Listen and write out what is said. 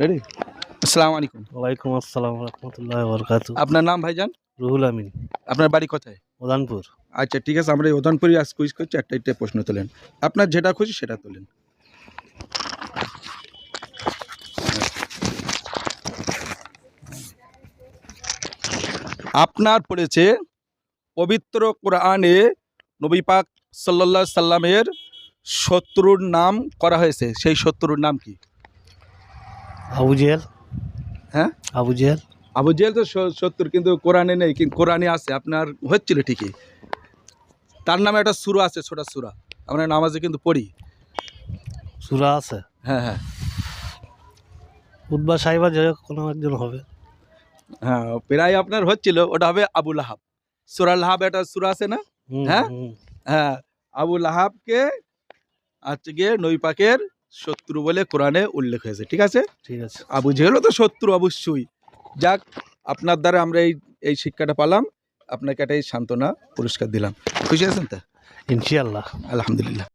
Ready আসসালামু আলাইকুম। ওয়ালাইকুম আসসালাম রহমতুল্লাহ বরকাত। আপনার নাম ভাইজান? রুহুল আমিন। আপনার বাড়ি কোথায়? উদানপুর। আচ্ছা ঠিক আছে আমরা এই উদানপুরি আজ কুইজ করছি একটা একটা প্রশ্ন তোলেন। আপনার যেটা খুশি সেটা তোলেন। আপনার পড়েছে পবিত্র কোরআনে নবী পাক সাল্লাল্লাহু সাল্লামের শত্রুর নাম করা হয়েছে। সেই শত্রুর নাম কি? আবু জেহেল। হ্যাঁ? আবু জেহেল। আবু জেহেল তো শত্রুর কিন্তু কোরআনে নেই কিন্তু কোরআনে আছে আপনার হচ্ছিল ঠিকই। তার নামে একটা সুরা আছে ছোটা সুরা। আমরা নামাজে কিন্তু পড়ি। সুরা আছে? হ্যাঁ হ্যাঁ। উদ্বা সাহেবা যে কোনো একজন হবে। হ্যাঁ প্রায় আপনার হচ্ছিল ওটা হবে আবু লাহাব। সুরা লাহাব একটা সুরা আছে না? হ্যাঁ? হ্যাঁ আবু লাহাবকে আজকে নই পাকের শত্রু বলে কোরআনে উল্লেখ হয়েছে ঠিক আছে? ঠিক আছে। আবু জেহেলও তো শত্রু অবশ্যই। যাক আপনার দ্বারা আমরা এই এই শিক্ষাটা পালাম। আপনাকে একটা এই সান্ত্বনা পুরস্কার দিলাম। খুশি আছেন তা? ইনশিয়াল্লাহ আলহামদুলিল্লাহ।